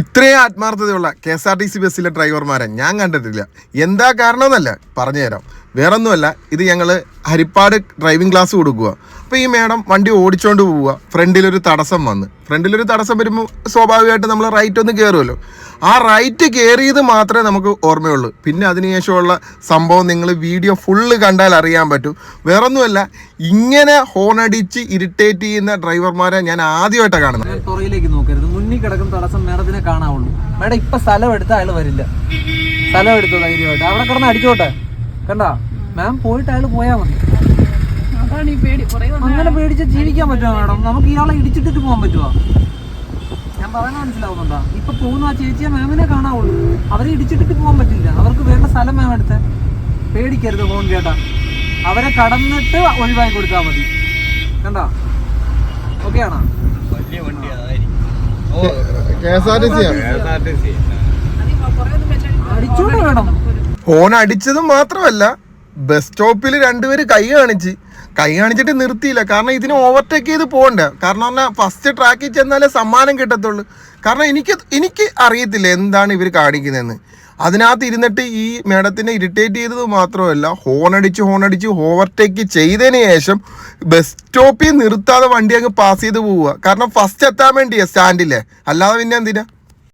ഇത്രയും ആത്മാർത്ഥതയുള്ള K S R T C ബസ്സിലെ ഡ്രൈവർമാരെ ഞാൻ കണ്ടിട്ടില്ല. എന്താ കാരണം എന്നല്ല പറഞ്ഞുതരാം. വേറൊന്നുമല്ല ഇത് ഞങ്ങൾ ഹരിപ്പാട് ഡ്രൈവിംഗ് ക്ലാസ് കൊടുക്കുക. അപ്പോൾ ഈ മേഡം വണ്ടി ഓടിച്ചുകൊണ്ട് പോവുക. ഫ്രണ്ടിലൊരു തടസ്സം വന്ന്. ഫ്രണ്ടിലൊരു തടസ്സം വരുമ്പോൾ സ്വാഭാവികമായിട്ട് നമ്മൾ റൈറ്റ് ഒന്ന് കയറുമല്ലോ ആ റൈറ്റ് കയറിയത് മാത്രമേ നമുക്ക് ഓർമ്മയുള്ളൂ. പിന്നെ അതിനുശേഷമുള്ള സംഭവം നിങ്ങൾ വീഡിയോ ഫുള്ള് കണ്ടാൽ അറിയാൻ പറ്റും. വേറൊന്നുമല്ല ഇങ്ങനെ ഹോണടിച്ച് ഇറിറ്റേറ്റ് ചെയ്യുന്ന ഡ്രൈവർമാരെ ഞാൻ ആദ്യമായിട്ടാണ് കാണുന്നത്. മുന്നിൽ കിടക്കുന്ന തടസ്സം മേഡത്തിനെ കാണാവുള്ളൂ. മേഡം ഇപ്പൊ സ്ഥലം എടുത്ത അയാൾ വരില്ല. സ്ഥലം എടുത്തു ധൈര്യമായിട്ട്. അവിടെ കിടന്ന് അടിച്ചോട്ടെ. കണ്ട? മാം പോയിട്ട് അയാൾ പോയാ മതി. അങ്ങനെ പേടിച്ച് ജീവിക്കാൻ പറ്റുമോ മാഡം? നമുക്ക് ഇയാളെ ഇടിച്ചിട്ടിട്ട് പോകാൻ പറ്റുമോ? ഞാൻ പറയുന്നത് മനസ്സിലാവുന്നുണ്ടോ? ഇപ്പൊ പോകുന്ന ആ ചേച്ചിയെ മാമിനെ കാണാവുള്ളൂ. അവരെ ഇടിച്ചിട്ടിട്ട് പോകാൻ പറ്റില്ല. അവർക്ക് വേണ്ട സ്ഥലം മാം എടുത്ത്. പേടിക്കരുത് ഫോൺ കേട്ടാ അവരെ കടന്നിട്ട് ഒഴിവാക്കി കൊടുത്താൽ മതി. കണ്ടോ? ഓക്കെ ആണോ K S R T C അടിച്ചോട്ടെ വേണം. അടിച്ചത് മാത്രമല്ല. ബസ് സ്റ്റോപ്പിൽ രണ്ടുപേര് കൈ കാണിച്ച്. കൈ കാണിച്ചിട്ട് നിർത്തിയില്ല. കാരണം ഇതിനെ ഓവർടേക്ക് ചെയ്ത് പോകണ്ട. കാരണം പറഞ്ഞാൽ ഫസ്റ്റ് ട്രാക്കിൽ ചെന്നാലേ സമ്മാനം കിട്ടത്തുള്ളൂ. കാരണം എനിക്ക് എനിക്ക് അറിയത്തില്ല എന്താണ് ഇവർ കാണിക്കുന്നതെന്ന്. അതിനകത്ത് ഇരുന്നിട്ട് ഈ മേഡത്തിനെ ഇറിറ്റേറ്റ് ചെയ്തത് മാത്രമല്ല ഹോണടിച്ച് ഹോണടിച്ച് ഓവർടേക്ക് ചെയ്തതിന് ശേഷം ബസ് സ്റ്റോപ്പിൽ നിർത്താതെ വണ്ടി അങ്ങ് പാസ് ചെയ്ത് പോവുക. കാരണം ഫസ്റ്റ് എത്താൻ വേണ്ടിയാണ് സ്റ്റാൻഡില്ലേ അല്ലാതെ പിന്നെ എന്തിനാ?